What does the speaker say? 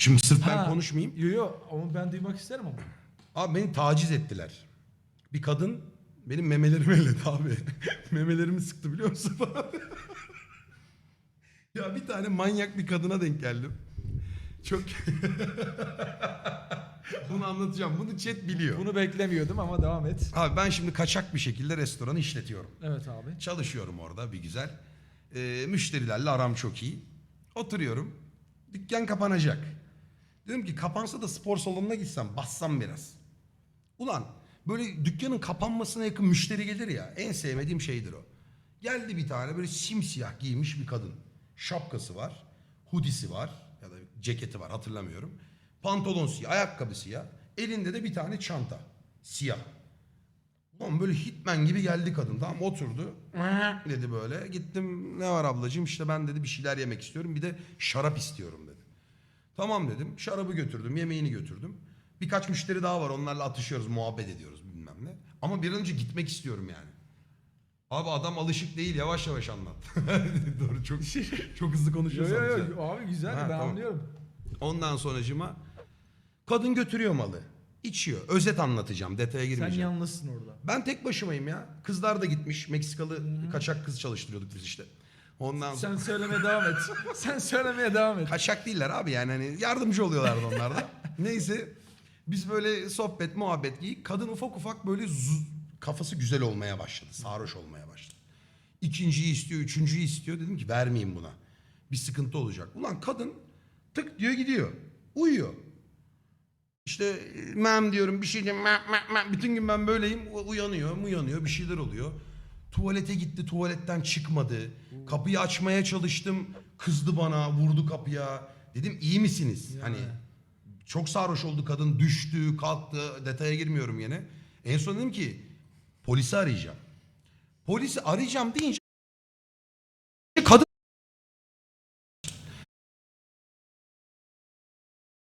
Şimdi sırf ben Ha, konuşmayayım. Yo yo ama ben duymak isterim ama. Abi beni taciz ettiler. Bir kadın benim memelerimi elledi abi. Memelerimi sıktı biliyor musun? ya bir tane manyak bir kadına denk geldim. Çok... Bunu anlatacağım. Bunu chat biliyor. Bunu beklemiyordum ama devam et. Abi ben şimdi kaçak bir şekilde restoranı işletiyorum. Evet abi. Çalışıyorum orada bir güzel. Ee, müşterilerle aram çok iyi. Oturuyorum. Dükkan kapanacak. Dedim ki kapansa da spor salonuna gitsem bassam biraz. Ulan böyle dükkanın kapanmasına yakın müşteri gelir ya en sevmediğim şeydir o. Geldi bir tane böyle simsiyah giymiş bir kadın. Şapkası var. Hudisi var ya da ceketi var hatırlamıyorum. Pantolon siyah, ayakkabı siyah. Elinde de bir tane çanta. Siyah. Ulan böyle hitman gibi geldi kadın. Tamam oturdu. dedi böyle. Gittim ne var ablacığım işte ben dedi bir şeyler yemek istiyorum. Bir de şarap istiyorum dedi. Tamam dedim. Şarabı götürdüm. Yemeğini götürdüm. Birkaç müşteri daha var. Onlarla atışıyoruz. Muhabbet ediyoruz bilmem ne. Ama bir an önce gitmek istiyorum yani. Abi adam alışık değil. Yavaş yavaş anlat. Doğru çok çok hızlı Yo konuşuyorsun. yo sen. yo abi güzel Ha, ben tamam. anlıyorum. Ondan sonracıma kadın götürüyor malı. İçiyor. Özet anlatacağım. Detaya Sen girmeyeceğim. yalnızsın orada. Ben tek başımayım ya. Kızlar da gitmiş. Meksikalı kaçak kız çalıştırıyorduk biz işte. Ondan sonra... Sen söylemeye devam et. Sen söylemeye devam et. Kaçak değiller abi yani hani yardımcı oluyorlardı onlar da. Neyse biz böyle sohbet muhabbet giyik. Kadın ufak ufak böyle zu- kafası güzel olmaya başladı. Sarhoş olmaya başladı. İkinciyi istiyor, üçüncüyü istiyor. Dedim ki vermeyeyim buna. Bir sıkıntı olacak. Ulan kadın tık diyor gidiyor. Uyuyor. İşte mem diyorum bir şey diyeyim. Mem, mem, mem. Bütün gün ben böyleyim. U- Uyanıyor, uyanıyor. Bir şeyler oluyor. Tuvalete gitti, tuvaletten çıkmadı. Kapıyı açmaya çalıştım. Kızdı bana, vurdu kapıya. Dedim iyi misiniz? Ya. Hani çok sarhoş oldu kadın. Düştü, kalktı. Detaya girmiyorum yine. En son dedim ki polisi arayacağım. Polisi arayacağım deyince